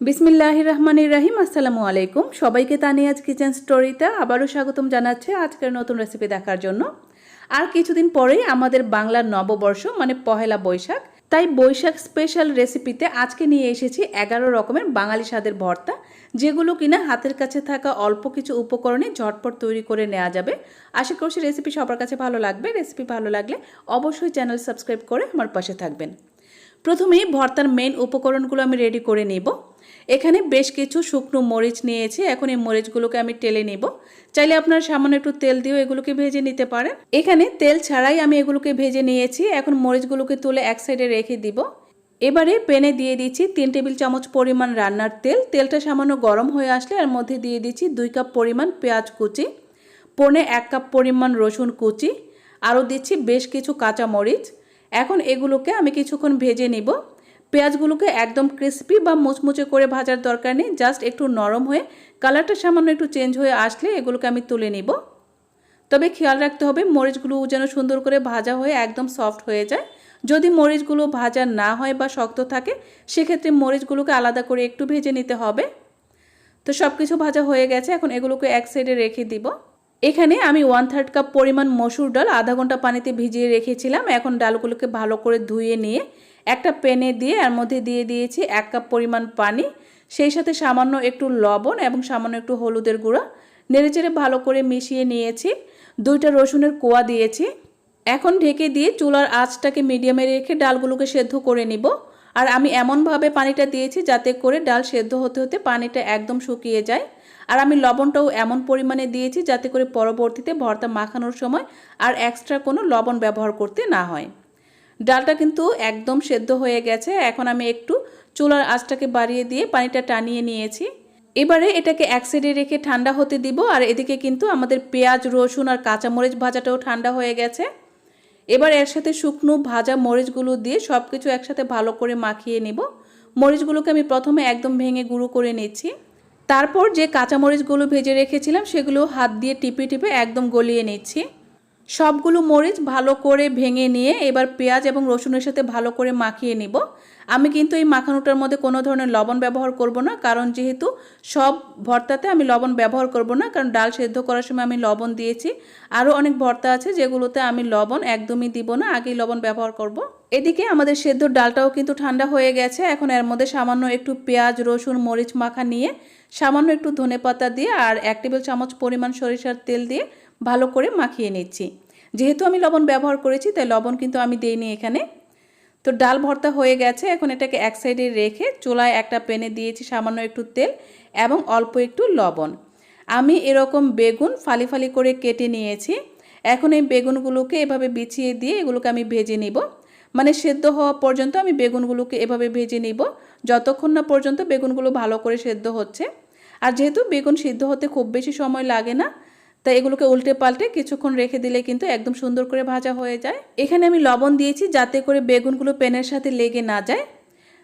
বিসমিল্লাহ রহমানির রাহিম, আসসালামু আলাইকুম। সবাইকে তানিয়াজ কিচেন স্টোরিতে আবারও স্বাগতম জানাচ্ছে আজকের নতুন রেসিপি দেখার জন্য। আর কিছুদিন পরেই আমাদের বাংলার নববর্ষ মানে পহেলা বৈশাখ। তাই বৈশাখ স্পেশাল রেসিপিতে আজকে নিয়ে এসেছি এগারো রকমের বাঙালি স্বাদের ভর্তা, যেগুলো কিনা হাতের কাছে থাকা অল্প কিছু উপকরণে ঝটপট তৈরি করে নেওয়া যাবে। আশা করছি রেসিপি সবার কাছে ভালো লাগবে। রেসিপি ভালো লাগলে অবশ্যই চ্যানেল সাবস্ক্রাইব করে আমার পাশে থাকবেন। প্রথমেই ভর্তার মেন উপকরণগুলো আমি রেডি করে নিব। এখানে বেশ কিছু শুকনো মরিচ নিয়েছি। এখন এই মরিচগুলোকে আমি টেলে নিব। চাইলে আপনার সামান্য একটু তেল দিয়েও এগুলোকে ভেজে নিতে পারেন। এখানে তেল ছাড়াই আমি এগুলোকে ভেজে নিয়েছি। এখন মরিচগুলোকে তুলে এক সাইডে রেখে দিব। এবারে প্যানে দিয়ে দিচ্ছি তিন টেবিল চামচ পরিমাণ রান্নার তেল। তেলটা সামান্য গরম হয়ে আসলে এর মধ্যে দিয়ে দিচ্ছি দুই কাপ পরিমাণ পেঁয়াজ কুচি, পনে এক কাপ পরিমাণ রসুন কুচি, আরও দিচ্ছি বেশ কিছু কাঁচা মরিচ এখন এগুলোকে আমি কিছুক্ষণ ভেজে নিব। পেঁয়াজগুলোকে একদম ক্রিসপি বা মুচমুচে করে ভাজার দরকার নেই জাস্ট একটু নরম হয়ে কালারটা সামান্য একটু চেঞ্জ হয়ে আসলে এগুলোকে আমি তুলে নিব। তবে খেয়াল রাখতে হবে মরিচগুলো যেন সুন্দর করে ভাজা হয়ে একদম সফট হয়ে যায়। যদি মরিচগুলো ভাজা না হয় বা শক্ত থাকে, সেক্ষেত্রে মরিচগুলোকে আলাদা করে একটু ভেজে নিতে হবে। তো সব কিছু ভাজা হয়ে গেছে, এখন এগুলোকে এক সাইডে রেখে দিব। এখানে আমি ওয়ান থার্ড কাপ পরিমাণ মসুর ডাল, আধা ঘণ্টা পানিতে ভিজিয়ে রেখেছিলাম, এখন ডালগুলোকে ভালো করে ধুয়ে নিয়ে একটা প্যানে দিয়ে এর মধ্যে দিয়ে দিয়েছি এক কাপ পরিমাণ পানি, সেই সাথে সামান্য একটু লবণ এবং সামান্য একটু হলুদের গুঁড়া। নেড়েচেড়ে ভালো করে মিশিয়ে নিয়েছি, দুইটা রসুনের কোয়া দিয়েছি। এখন ঢেকে দিয়ে চুলার আঁচটাকে মিডিয়ামে রেখে ডালগুলোকে সেদ্ধ করে নিব। আর আমি এমনভাবে পানিটা দিয়েছি যাতে করে ডাল সেদ্ধ হতে হতে পানিটা একদম শুকিয়ে যায়। আর আমি লবণটাও এমন পরিমাণে দিয়েছি যাতে করে পরবর্তীতে ভর্তা মাখানোর সময় আর এক্সট্রা কোনো লবণ ব্যবহার করতে না হয়। ডালটা কিন্তু একদম সেদ্ধ হয়ে গেছে। এখন আমি একটু চুলার আঁচটাকে বাড়িয়ে দিয়ে পানিটা টানিয়ে নিয়েছি। এবারে এটাকে এক সাইডে রেখে ঠান্ডা হতে দিব, আর এদিকে কিন্তু আমাদের পেঁয়াজ, রসুন আর কাঁচামরিচ ভাজাটাও ঠান্ডা হয়ে গেছে। এবার এর সাথে শুকনো ভাজা মরিচগুলো দিয়ে সব কিছু একসাথে ভালো করে মাখিয়ে নিব। মরিচগুলোকে আমি প্রথমে একদম ভেঙে গুঁড়ো করে নিচ্ছি। তারপর যে কাঁচামরিচগুলো ভেজে রেখেছিলাম, সেগুলো হাত দিয়ে টিপে টিপে একদম গলিয়ে নিচ্ছি। সবগুলো মরিচ ভালো করে ভেঙে নিয়ে এবার পেঁয়াজ এবং রসুনের সাথে ভালো করে মাখিয়ে নিব আমি কিন্তু এই মাখানোটার মধ্যে কোনো ধরনের লবণ ব্যবহার করব না, কারণ যেহেতু সব ভর্তাতে আমি লবণ ব্যবহার করব না, কারণ ডাল সেদ্ধ করার সময় আমি লবণ দিয়েছি আরও অনেক ভর্তা আছে যেগুলোতে আমি লবণ একদমই দিব না, আগেই লবণ ব্যবহার করব। এদিকে আমাদের সেদ্ধ ডালটাও কিন্তু ঠান্ডা হয়ে গেছে, এখন এর মধ্যে সামান্য একটু পেঁয়াজ, রসুন, মরিচ মাখা নিয়ে সামান্য একটু ধনে পাতা দিয়ে আর এক টেবিল চামচ পরিমাণ সরিষার তেল দিয়ে ভালো করে মাখিয়ে নিচ্ছি। যেহেতু আমি লবণ ব্যবহার করেছি, তাই লবণ কিন্তু আমি দিইনি এখানে। তো ডাল ভর্তা হয়ে গেছে, এখন এটাকে এক সাইডে রেখে চুলায় একটা প্যানে দিয়েছি সামান্য একটু তেল এবং অল্প একটু লবণ। আমি এরকম বেগুন ফালি ফালি করে কেটে নিয়েছি। এখন এই বেগুনগুলোকে এভাবে বিছিয়ে দিয়ে এগুলোকে আমি ভেজে নিব। মানে সেদ্ধ হওয়া পর্যন্ত আমি বেগুনগুলোকে এভাবে ভেজে নিব। যতক্ষণ না পর্যন্ত বেগুনগুলো ভালো করে সেদ্ধ হচ্ছে। আর যেহেতু বেগুন সিদ্ধ হতে খুব বেশি সময় লাগে না তাই এগুলোকে উল্টে পাল্টে কিছুক্ষণ রেখে দিলে কিন্তু একদম সুন্দর করে ভাজা হয়ে যায়। এখানে আমি লবণ দিয়েছি যাতে করে বেগুনগুলো প্যানের সাথে লেগে না যায়।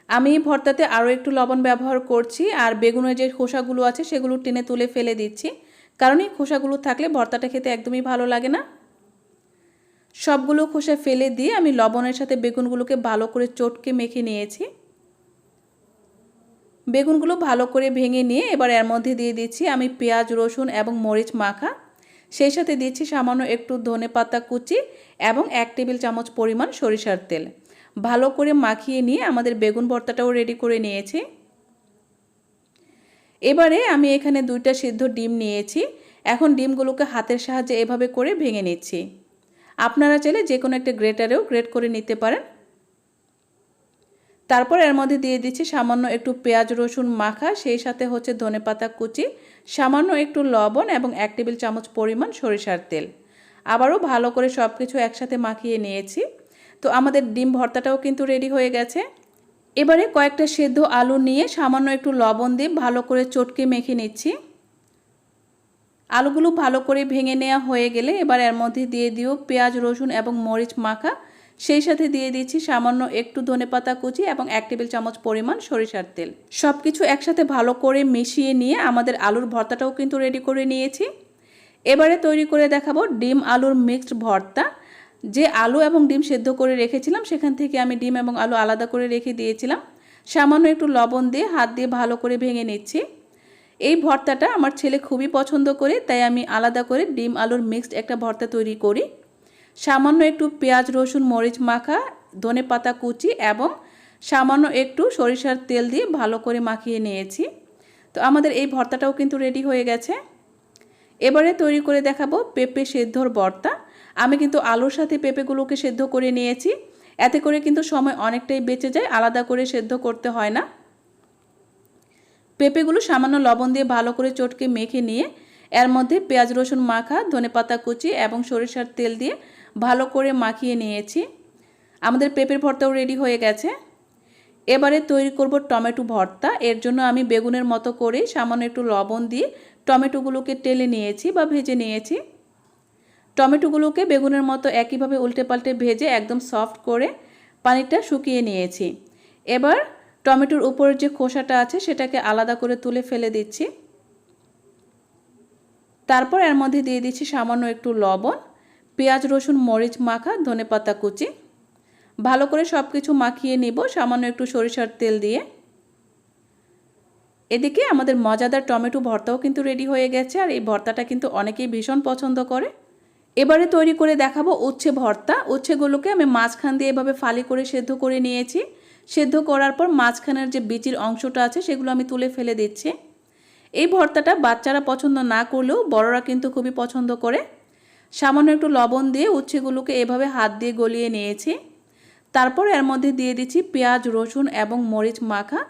আমি ভর্তাতে আরও একটু লবণ ব্যবহার করছি আর বেগুনের যে খোসাগুলো আছে সেগুলো টেনে তুলে ফেলে দিচ্ছি। কারণ এই খোসাগুলো থাকলে ভর্তাটা খেতে একদমই ভালো লাগে না। সবগুলো খোসা ফেলে দিয়ে আমি লবণের সাথে বেগুনগুলোকে ভালো করে চটকে মেখে নিয়েছি। বেগুনগুলো ভালো করে ভেঙে নিয়ে এবার এর মধ্যে দিয়ে দিচ্ছি আমি পেঁয়াজ, রসুন এবং মরিচ মাখা। সেই সাথে দিচ্ছি সামান্য একটু ধনে পাতা কুচি এবং এক টেবিল চামচ পরিমাণ সরিষার তেল। ভালো করে মাখিয়ে নিয়ে আমাদের বেগুন ভর্তাটাও রেডি করে নিয়েছি। এবারে আমি এখানে দুইটা সিদ্ধ ডিম নিয়েছি। এখন ডিমগুলোকে হাতের সাহায্যে এভাবে করে ভেঙে নিচ্ছি। আপনারা চাইলে যে কোনো একটা গ্রেটারেও গ্রেট করে নিতে পারেন। তারপর এর মধ্যে দিয়ে দিচ্ছি সামান্য একটু পেঁয়াজ রসুন মাখা, সেই সাথে হচ্ছে ধনে পাতা কুচি সামান্য একটু লবণ এবং এক টেবিল চামচ পরিমাণ সরিষার তেল। আবারও ভালো করে সব কিছু একসাথে মাখিয়ে নিয়েছি। তো আমাদের ডিম ভর্তাটাও কিন্তু রেডি হয়ে গেছে। এবারে কয়েকটা সেদ্ধ আলু নিয়ে সামান্য একটু লবণ দিয়ে ভালো করে চটকে মেখে নিচ্ছি। আলুগুলো ভালো করে ভেঙে নেওয়া হয়ে গেলে এবার এর মধ্যে দিয়ে দিও পেঁয়াজ, রসুন এবং মরিচ মাখা সেই সাথে দিয়ে দিচ্ছি সামান্য একটু ধনে পাতা কুচি এবং এক টেবিল চামচ পরিমাণ সরিষার তেল। সব কিছু একসাথে ভালো করে মিশিয়ে নিয়ে আমাদের আলুর ভর্তাটাও কিন্তু রেডি করে নিয়েছি। এবারে তৈরি করে দেখাবো ডিম আলুর মিক্সড ভর্তা। যে আলু এবং ডিম সেদ্ধ করে রেখেছিলাম, সেখান থেকে আমি ডিম এবং আলু আলাদা করে রেখে দিয়েছিলাম। সামান্য একটু লবণ দিয়ে হাত দিয়ে ভালো করে ভেঙে নিচ্ছি। এই ভর্তাটা আমার ছেলে খুবই পছন্দ করে, তাই আমি আলাদা করে ডিম আলুর মিক্সড একটা ভর্তা তৈরি করি। সামান্য একটু পেঁয়াজ, রসুন, মরিচ মাখা, ধনে পাতা কুচি এবং সামান্য একটু সরিষার তেল দিয়ে ভালো করে মাখিয়ে নিয়েছি। তো আমাদের এই ভর্তাটাও কিন্তু রেডি হয়ে গেছে। এবারে তৈরি করে দেখাবো পেঁপে সেদ্ধর ভর্তা। আমি কিন্তু আলুর সাথে পেঁপেগুলোকে সেদ্ধ করে নিয়েছি। এতে করে কিন্তু সময় অনেকটাই বেঁচে যায়, আলাদা করে সেদ্ধ করতে হয় না। পেঁপেগুলো সামান্য লবণ দিয়ে ভালো করে চটকে মেখে নিয়ে, এর মধ্যে পেঁয়াজ, রসুন মাখা ধনেপাতা কুচি এবং সরিষার তেল দিয়ে ভালো করে মাখিয়ে নিয়েছি। আমাদের পেঁপের ভর্তাও রেডি হয়ে গেছে। এবারে তৈরি করব টমেটো ভর্তা। এর জন্য আমি বেগুনের মতো করে সামান্য একটু লবণ দিয়ে টমেটোগুলোকে টেলে নিয়েছি বা ভেজে নিয়েছি। টমেটোগুলোকে বেগুনের মতো একইভাবে উল্টে পাল্টে ভেজে একদম সফট করে পানিটা শুকিয়ে নিয়েছি। এবার টমেটোর উপরের যে খোসাটা আছে সেটাকে আলাদা করে তুলে ফেলে দিচ্ছি। তারপর এর মধ্যে দিয়ে দিচ্ছি সামান্য একটু লবণ। পেঁয়াজ, রসুন, মরিচ মাখা ধনেপাতা কুচি। ভালো করে সব কিছু মাখিয়ে নিব, সামান্য একটু সরিষার তেল দিয়ে। এদিকে আমাদের মজাদার টমেটো ভর্তাও কিন্তু রেডি হয়ে গেছে, আর এই ভর্তাটা কিন্তু অনেকেই ভীষণ পছন্দ করে। এবারে তৈরি করে দেখাবো উচ্ছে ভর্তা। উচ্ছেগুলোকে আমি মাঝখান দিয়ে এভাবে ফালি করে সেদ্ধ করে নিয়েছি। সেদ্ধ করার পর মাঝখানের যে বিচির অংশটা আছে, সেগুলো আমি তুলে ফেলে দিচ্ছি। এই ভর্তাটা বাচ্চারা পছন্দ না করলেও বড়রা কিন্তু খুবই পছন্দ করে। সামান্য একটু লবণ দিয়ে উচ্ছেগুলোকে এভাবে হাত দিয়ে গলিয়ে নিয়েছি। তারপর এর মধ্যে দিয়ে দিচ্ছি পেঁয়াজ, রসুন এবং মরিচ মাখা।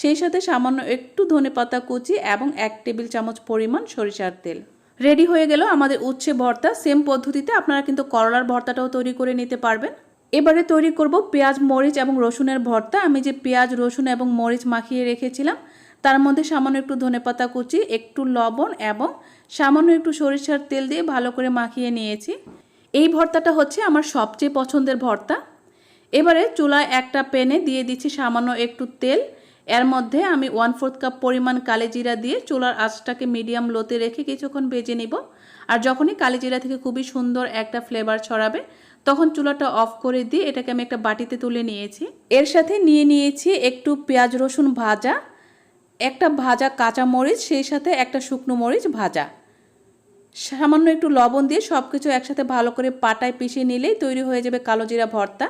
সেই সাথে সামান্য একটু ধনে পাতা কুচি এবং এক টেবিল চামচ পরিমাণ সরিষার তেল। রেডি হয়ে গেল আমাদের উচ্ছে ভর্তা। সেম পদ্ধতিতে আপনারা কিন্তু করলার ভর্তাটাও তৈরি করে নিতে পারবেন। এবারে তৈরি করব পেঁয়াজ, মরিচ এবং রসুনের ভর্তা। আমি যে পেঁয়াজ, রসুন এবং মরিচ মাখিয়ে রেখেছিলাম তার মধ্যে সামান্য একটু ধনেপাতা কুচি, একটু লবণ এবং সামান্য একটু সরিষার তেল দিয়ে ভালো করে মাখিয়ে নিয়েছি। এই ভর্তাটা হচ্ছে আমার সবচেয়ে পছন্দের ভর্তা। এবারে চুলায় একটা প্যানে দিয়ে দিচ্ছি সামান্য একটু তেল। এর মধ্যে আমি ওয়ান ফোর্থ কাপ পরিমাণ কালেজিরা দিয়ে চুলার আঁচটাকে মিডিয়াম লোতে রেখে কিছুক্ষণ ভেজে নিব। আর যখনই কালেজিরা থেকে খুবই সুন্দর একটা ফ্লেভার ছড়াবে, তখন চুলাটা অফ করে দিয়ে এটাকে আমি একটা বাটিতে তুলে নিয়েছি। এর সাথে নিয়ে নিয়েছি একটু পেঁয়াজ রসুন ভাজা একটা ভাজা কাঁচা মরিচ, সেই সাথে একটা শুকনো মরিচ ভাজা। সামান্য একটু লবণ দিয়ে সব কিছু একসাথে ভালো করে পাটায় পিষিয়ে নিলেই তৈরি হয়ে যাবে কালো জিরা ভর্তা।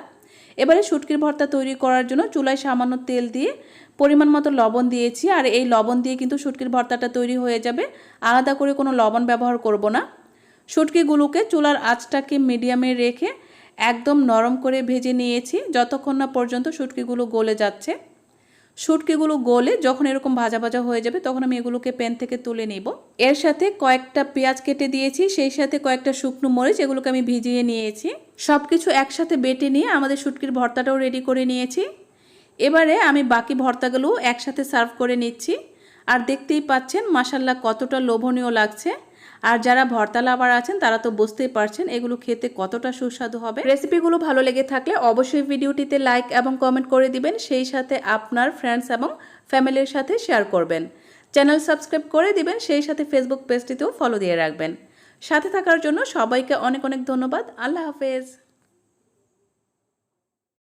এবারে শুটকির ভর্তা তৈরি করার জন্য চুলায় সামান্য তেল দিয়ে পরিমাণ মতো লবণ দিয়েছি, আর এই লবণ দিয়ে কিন্তু শুটকির ভর্তাটা তৈরি হয়ে যাবে। আলাদা করে কোনো লবণ ব্যবহার করব না। শুটকিগুলোকে চুলার আঁচটাকে মিডিয়ামে রেখে একদম নরম করে ভেজে নিয়েছি। যতক্ষণ না পর্যন্ত শুটকিগুলো গলে যাচ্ছে শুটকিগুলো গলে যখন এরকম ভাজা ভাজা হয়ে যাবে, তখন আমি এগুলোকে প্যান থেকে তুলে নিব। এর সাথে কয়েকটা পেঁয়াজ কেটে দিয়েছি, সেই সাথে কয়েকটা শুকনো মরিচ, এগুলোকে আমি ভিজিয়ে নিয়েছি। সব কিছু একসাথে বেটে নিয়ে আমাদের শুটকির ভর্তাটাও রেডি করে নিয়েছি। এবারে আমি বাকি ভর্তাগুলো একসাথে সার্ভ করে নিচ্ছি। আর দেখতেই পাচ্ছেন মাসাল্লা কতটা লোভনীয় লাগছে। আর যারা ভর্তা লাভার আছেন, তারা তো বুঝতেই পারছেন এগুলো খেতে কতটা সুস্বাদু হবে। রেসিপিগুলো ভালো লেগে থাকলে অবশ্যই ভিডিওটিতে লাইক এবং কমেন্ট করে দিবেন, সেই সাথে আপনার ফ্রেন্ডস এবং ফ্যামিলির সাথে শেয়ার করবেন। চ্যানেল সাবস্ক্রাইব করে দিবেন, সেই সাথে ফেসবুক পেজটিতেও ফলো দিয়ে রাখবেন। সাথে থাকার জন্য সবাইকে অনেক অনেক ধন্যবাদ। আল্লাহ হাফেজ।